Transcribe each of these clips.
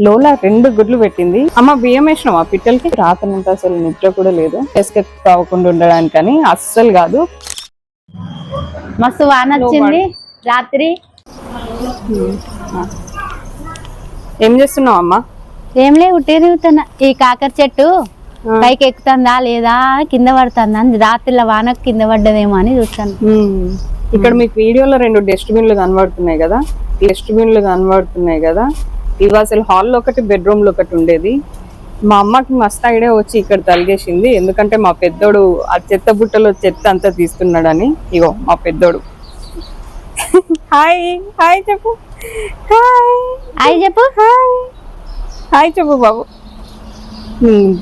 లోలా రెండు గుడ్లు పెట్టింది. అమ్మ బియ్యం వేసినావా? పిట్టలకి రాత్రంతా అసలు నిద్ర కూడా లేదు. ఎస్కేప్ అవ్వకుండా ఉండడానికని అస్సలు కాదు. మస్తు వాన వచ్చింది. రాత్రి. ఏం చేస్తున్నావు అమ్మ? ఏం లేవు తిరుగుతున్నా. ఈ కాకర చెట్టు పైకి ఎక్కుతుందా లేదా కింద పడుతుందా అని రాత్రిలో వానకు కింద పడ్డదేమో అని చూస్తాను. ఇక్కడ మీకు వీడియోలో రెండు డస్ట్బిన్లు కనబడుతున్నాయి కదా? డస్ట్బిన్లు కనబడుతున్నాయి కదా? ఇవి అసలు హాల్లో ఒకటి బెడ్రూమ్లో ఒకటి ఉండేది. మా అమ్మకి మస్తు ఐడియా వచ్చి ఇక్కడ తలిగేసింది. ఎందుకంటే మా పెద్దోడు ఆ చెత్త బుట్టలో చెత్త అంతా తీస్తున్నాడని. ఇగో మా పెద్దోడు. హాయ్ హాయ్ చెప్పు. హాయ్. అయి చెప్పు. హాయ్. హాయ్ చెప్పు బాబు.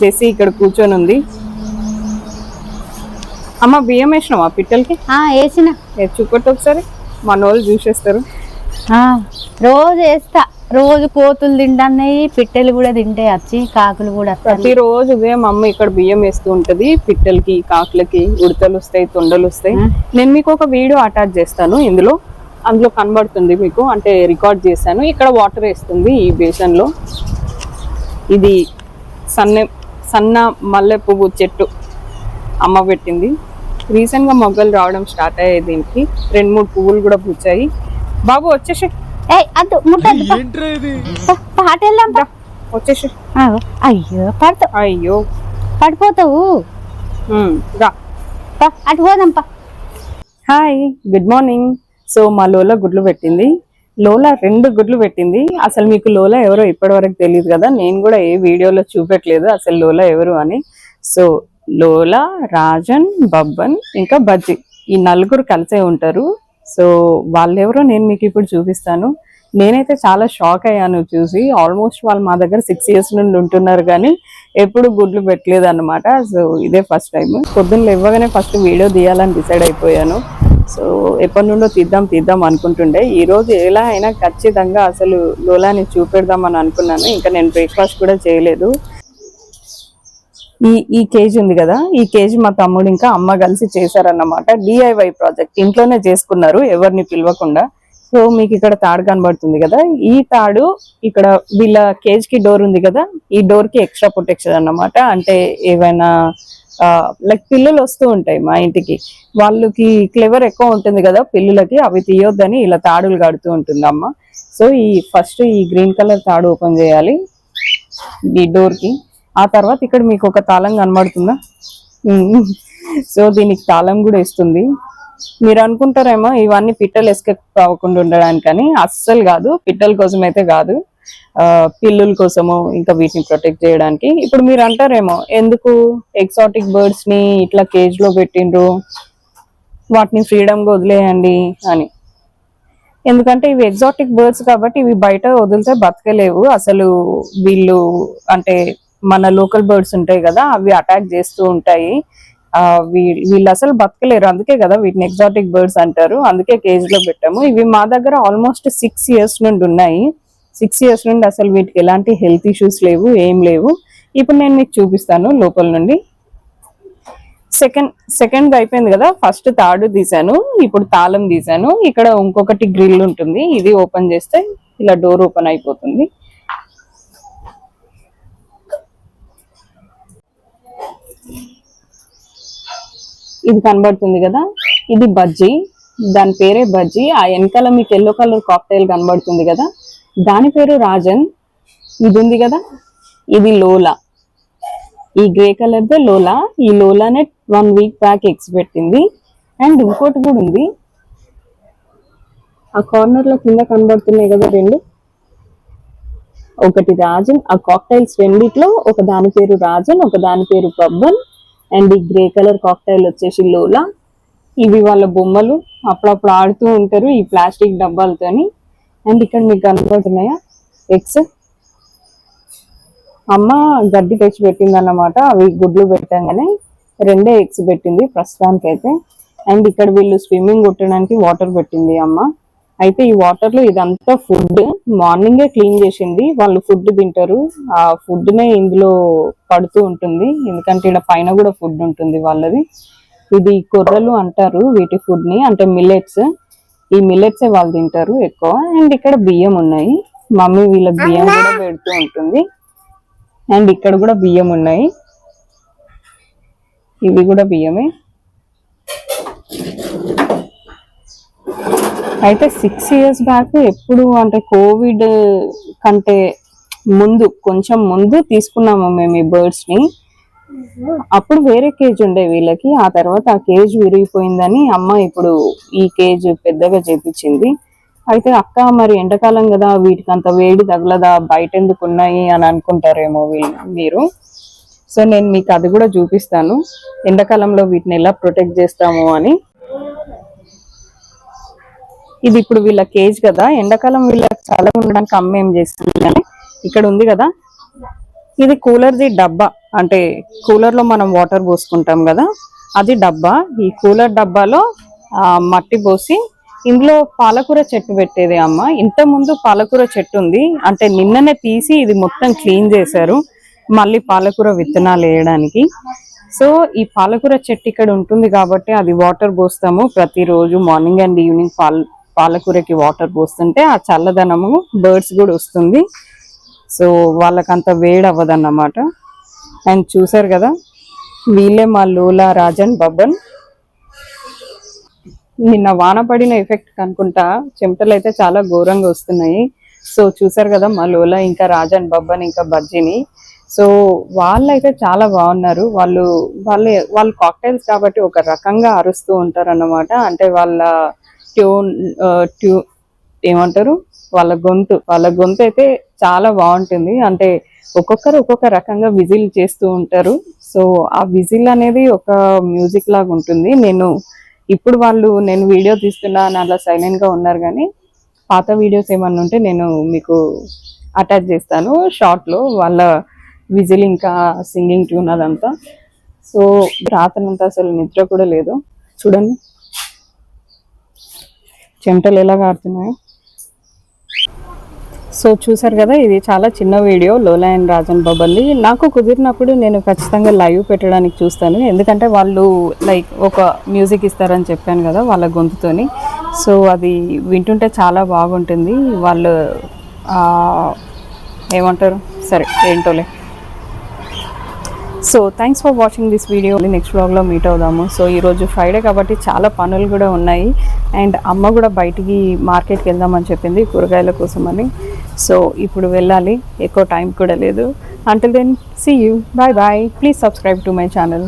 జెస్సీ ఇక్కడ కూర్చొని ఉంది. అమ్మ బియ్యం వేసినావా పిట్టలకి? వేసిన. చూపెట్టు ఒకసారి. మన వాళ్ళు చూసేస్తారు. రోజు వేస్తా. రోజు కోతులు తింటున్నాయి పిట్టెలు కూడా తింటాయి వచ్చి కాకులు కూడా వస్తాయి ప్రతిరోజు ఉదయం అమ్మ ఇక్కడ బియ్యం వేస్తూ ఉంటది పిట్టలకి కాకులకి ఉడతలు వస్తాయి తొండలు వస్తాయి. నేను మీకు ఒక వీడియో అటాచ్ చేస్తాను ఇందులో. అందులో కనబడుతుంది మీకు అంటే రికార్డ్ చేశాను. ఇక్కడ వాటర్ వేస్తుంది ఈ బేసన్లో ఇది సన్న సన్న మల్లె పువ్వు చెట్టు అమ్మ పెట్టింది. రీసెంట్గా మొగ్గలు రావడం స్టార్ట్ అయ్యాయి దీనికి. రెండు మూడు పువ్వులు కూడా పూచాయి. బాబు వచ్చేసి అద్దు ముట్టద్దు పాట వెళ్దాం. వచ్చేసి. అయ్యో పడతావు అయ్యో. పడిపోతావు. అటు పోదాం పా. హాయ్ గుడ్ మార్నింగ్ సో మా లోలా గుడ్లు పెట్టింది. లోలా రెండు గుడ్లు పెట్టింది. అసలు మీకు లోలా ఎవరో ఇప్పటి వరకు తెలియదు కదా నేను కూడా ఏ వీడియోలో చూపెట్టలేదు అసలు లోలా ఎవరు అని. సో లోలా రాజన్ బబ్బన్ ఇంకా బజ్జి. ఈ నలుగురు కలిసే ఉంటారు. సో వాళ్ళెవరో నేను మీకు ఇప్పుడు చూపిస్తాను. నేనైతే చాలా షాక్ అయ్యాను చూసి. ఆల్మోస్ట్ వాళ్ళు మా దగ్గర సిక్స్ ఇయర్స్ నుండి ఉంటున్నారు కానీ ఎప్పుడు గుడ్లు పెట్టలేదు అనమాట సో ఇదే ఫస్ట్ టైం పొద్దున్న ఇవ్వగానే ఫస్ట్ వీడియో తీయాలని డిసైడ్ అయిపోయాను. సో ఎప్పటి నుండో తీద్దాం తీద్దాం అనుకుంటుండే. ఈరోజు ఎలా అయినా ఖచ్చితంగా అసలు లోలాని చూపెడదామని అనుకున్నాను. ఇంకా నేను బ్రేక్ఫాస్ట్ కూడా చేయలేదు. ఈ ఈ కేజీ ఉంది కదా? ఈ కేజీ మా తమ్ముడు ఇంకా అమ్మ కలిసి చేశారన్నమాట. డిఐవై ప్రాజెక్ట్ ఇంట్లోనే చేసుకున్నారు ఎవరిని పిలవకుండా. సో మీకు ఇక్కడ తాడు కనబడుతుంది కదా? ఈ తాడు ఇక్కడ వీళ్ళ కేజ్కి డోర్ ఉంది కదా? ఈ డోర్కి ఎక్స్ట్రా ప్రొటెక్షన్ అన్నమాట. అంటే ఏవైనా లైక్ పిల్లులు వస్తూ ఉంటాయి మా ఇంటికి. వాళ్ళకి క్లెవర్ ఎక్కువ ఉంటుంది కదా? పిల్లులకి అవి తీయొద్దని ఇలా తాడులు కడుతూ ఉంటుంది అమ్మ. సో ఈ ఫస్ట్ ఈ గ్రీన్ కలర్ తాడు ఓపెన్ చేయాలి. ఈ డోర్కి. ఆ తర్వాత ఇక్కడ మీకు ఒక తాళం కనబడుతుందా? సో దీనికి తాళం కూడా ఇస్తుంది. మీరు అనుకుంటారేమో ఇవన్నీ పిట్టలు ఎస్కేప్ అవ్వకుండా ఉండడానికని. అస్సలు కాదు పిట్టల కోసం అయితే కాదు పిల్లుల కోసము ఇంకా వీటిని ప్రొటెక్ట్ చేయడానికి. ఇప్పుడు మీరు అంటారేమో ఎందుకు ఎక్సాటిక్ బర్డ్స్ని ఇట్లా కేజ్లో పెట్టిండ్రు? వాటిని ఫ్రీడమ్గా వదిలేయండి అని. ఎందుకంటే ఇవి ఎగ్జాటిక్ బర్డ్స్ కాబట్టి ఇవి బయట వదిలితే బతకలేవు. అసలు వీళ్ళు అంటే మన లోకల్ బర్డ్స్ ఉంటాయి కదా అవి అటాక్ చేస్తూ ఉంటాయి. వీ- వీళ్ళు అసలు బతకలేరు. అందుకే కదా వీటిని ఎగ్జాటిక్ బర్డ్స్ అంటారు. అందుకే కేజీలో పెట్టాము. ఇవి మా దగ్గర ఆల్మోస్ట్ సిక్స్ ఇయర్స్ నుండి ఉన్నాయి. సిక్స్ ఇయర్స్ నుండి అసలు వీటికి ఎలాంటి హెల్త్ ఇష్యూస్ లేవు ఏం లేవు. ఇప్పుడు నేను మీకు చూపిస్తాను లోపల నుండి. సెకండ్ సెకండ్ అయిపోయింది కదా. ఫస్ట్ తాడు తీసాను ఇప్పుడు తాళం తీసాను ఇక్కడ ఇంకొకటి గ్రిల్ ఉంటుంది. ఇది ఓపెన్ చేస్తే ఇలా డోర్ ఓపెన్ అయిపోతుంది. ఇది కనబడుతుంది కదా? ఇది బజ్జీ. దాని పేరే బజ్జీ. ఆ వెనకాల మీకు ఎల్లో కలర్ కాక్టైల్ కనబడుతుంది కదా? దాని పేరు రాజన్. ఇది ఉంది కదా? ఇది లోలా. ఈ గ్రే కలర్దే లోలా. ఈ లోలానే వన్ వీక్ బ్యాక్ ఎగ్స్ పెట్టింది. అండ్ ఇంకోటి కూడా ఉంది. ఆ కార్నర్లో కింద కనబడుతున్నాయి కదా రెండు? ఒకటి రాజన్ ఆ కాక్టైల్స్ రెండిట్లో ఒక దాని పేరు రాజన్ ఒక దాని పేరు పబ్బన్ అండ్ ఈ గ్రే కలర్ కాక్టైల్ వచ్చేసి లోలా. ఇవి వాళ్ళ బొమ్మలు. అప్పుడప్పుడు ఆడుతూ ఉంటారు ఈ ప్లాస్టిక్ డబ్బాలతోని. అండ్ ఇక్కడ మీకు కనబడుతున్నాయా? ఎగ్స్ అమ్మ గడ్డి తెచ్చి పెట్టింది అన్నమాట అవి గుడ్లు పెట్టంగానే రెండే ఎగ్స్ పెట్టింది ప్రస్తుతానికైతే. అండ్ ఇక్కడ వీళ్ళు స్విమ్మింగ్ కొట్టడానికి వాటర్ పెట్టింది అమ్మ. అయితే ఈ వాటర్లో ఇదంతా ఫుడ్ మార్నింగే క్లీన్ చేసింది. వాళ్ళు ఫుడ్ తింటారు. ఆ ఫుడ్ నే ఇందులో పడుతూ ఉంటుంది. ఎందుకంటే ఇక్కడ పైన కూడా ఫుడ్ ఉంటుంది వాళ్ళది. ఇది కొర్రలు అంటారు వీటి ఫుడ్ని. అంటే మిల్లెట్స్ ఈ మిల్లెట్స్ వాళ్ళు తింటారు ఎక్కువ. అండ్ ఇక్కడ బియ్యం ఉన్నాయి. మమ్మీ వీళ్ళకి బియ్యం కూడా పెడుతూ ఉంటుంది. అండ్ ఇక్కడ కూడా బియ్యం ఉన్నాయి. ఇవి కూడా బియ్యమే. అయితే సిక్స్ ఇయర్స్ బ్యాక్ ఎప్పుడు అంటే కోవిడ్ కంటే ముందు కొంచెం ముందు తీసుకున్నాము మేము ఈ బర్డ్స్ని. అప్పుడు వేరే కేజ్ ఉండే వీళ్ళకి ఆ తర్వాత ఆ కేజ్ విరిగిపోయిందని అమ్మ ఇప్పుడు ఈ కేజ్ పెద్దగా చేపించింది. అయితే అక్క మరి ఎండాకాలం కదా వీటికి అంత వేడి తగలదా బయట ఎందుకు ఉన్నాయి అని అనుకుంటారేమో వీళ్ళు మీరు. సో నేను మీకు అది కూడా చూపిస్తాను. ఎండాకాలంలో వీటిని ఎలా ప్రొటెక్ట్ చేస్తాము అని. ఇది ఇప్పుడు వీళ్ళ కేజ్ కదా. ఎండాకాలం వీళ్ళకి చాలా ఉండడానికి అమ్మ ఏం చేస్తుంది అని ఇక్కడ ఉంది కదా. ఇది కూలర్ది డబ్బా. అంటే కూలర్లో మనం వాటర్ పోసుకుంటాం కదా. అది డబ్బా. ఈ కూలర్ డబ్బాలో ఆ, మట్టి పోసి ఇందులో పాలకూర చెట్టు పెట్టేది అమ్మ. ఇంత ముందు పాలకూర చెట్టు ఉంది. అంటే నిన్ననే తీసి ఇది మొత్తం క్లీన్ చేశారు. మళ్ళీ పాలకూర విత్తనాలు వేయడానికి. సో ఈ పాలకూర చెట్టు ఇక్కడ ఉంటుంది కాబట్టి అది వాటర్ పోస్తాము ప్రతిరోజు మార్నింగ్ అండ్ ఈవినింగ్ పాల్ పాలకూరకి వాటర్ పోస్తుంటే ఆ చల్లదనము బర్డ్స్ కూడా వస్తుంది. సో వాళ్ళకంత వేడి అవ్వదన్నమాట అండ్ చూసారు కదా వీళ్ళే మా లోలా రాజన్ బబ్బన్ నిన్న వాన పడిన ఎఫెక్ట్ కనుకుంటా చెమటలు అయితే చాలా ఘోరంగా వస్తున్నాయి. సో చూసారు కదా మా లోలా ఇంకా రాజన్ బబ్బన్ ఇంకా బజ్జీని. సో వాళ్ళు అయితే చాలా బాగున్నారు. వాళ్ళు వాళ్ళు వాళ్ళు కాక్టైల్స్ కాబట్టి ఒక రకంగా అరుస్తూ ఉంటారు అన్నమాట అంటే వాళ్ళ ట్యూన్ ట్యూ ఏమంటారు? వాళ్ళ గొంతు వాళ్ళ గొంతు అయితే చాలా బాగుంటుంది. అంటే ఒక్కొక్కరు ఒక్కొక్క రకంగా విజిల్ చేస్తూ ఉంటారు. సో ఆ విజిల్ అనేది ఒక మ్యూజిక్ లాగా ఉంటుంది. నేను ఇప్పుడు వాళ్ళు నేను వీడియో తీస్తున్నా అని అలా సైలెంట్గా ఉన్నారు కానీ పాత వీడియోస్ ఏమన్నా ఉంటే నేను మీకు అటాచ్ చేస్తాను షార్ట్లో. వాళ్ళ విజిల్ ఇంకా సింగింగ్ ట్యూన్ అదంతా. సో రాత్రంతా అసలు నిద్ర కూడా లేదు. చూడండి. చెమటలు ఎలా కారుతున్నాయో సో చూసారు కదా ఇది చాలా చిన్న వీడియో లోలాయన్ అండ్ రాజన్ బాబంది నాకు కుదిరినప్పుడు నేను ఖచ్చితంగా లైవ్ పెట్టడానికి చూస్తాను. ఎందుకంటే వాళ్ళు లైక్ ఒక మ్యూజిక్ ఇస్తారని చెప్పాను కదా వాళ్ళ గొంతుతోని. సో అది వింటుంటే చాలా బాగుంటుంది. వాళ్ళు ఏమంటారు? సరే ఏంటోలే. So thanks for watching this video next వ్లాగ్లో మీట్ అవుదాము. సో ఈరోజు ఫ్రైడే కాబట్టి చాలా పనులు కూడా ఉన్నాయి. అండ్ అమ్మ కూడా బయటికి మార్కెట్కి వెళ్దామని చెప్పింది కూరగాయల కోసం అని. సో ఇప్పుడు వెళ్ళాలి. ఎక్కువ టైం కూడా లేదు. Until then see you bye bye please subscribe to my channel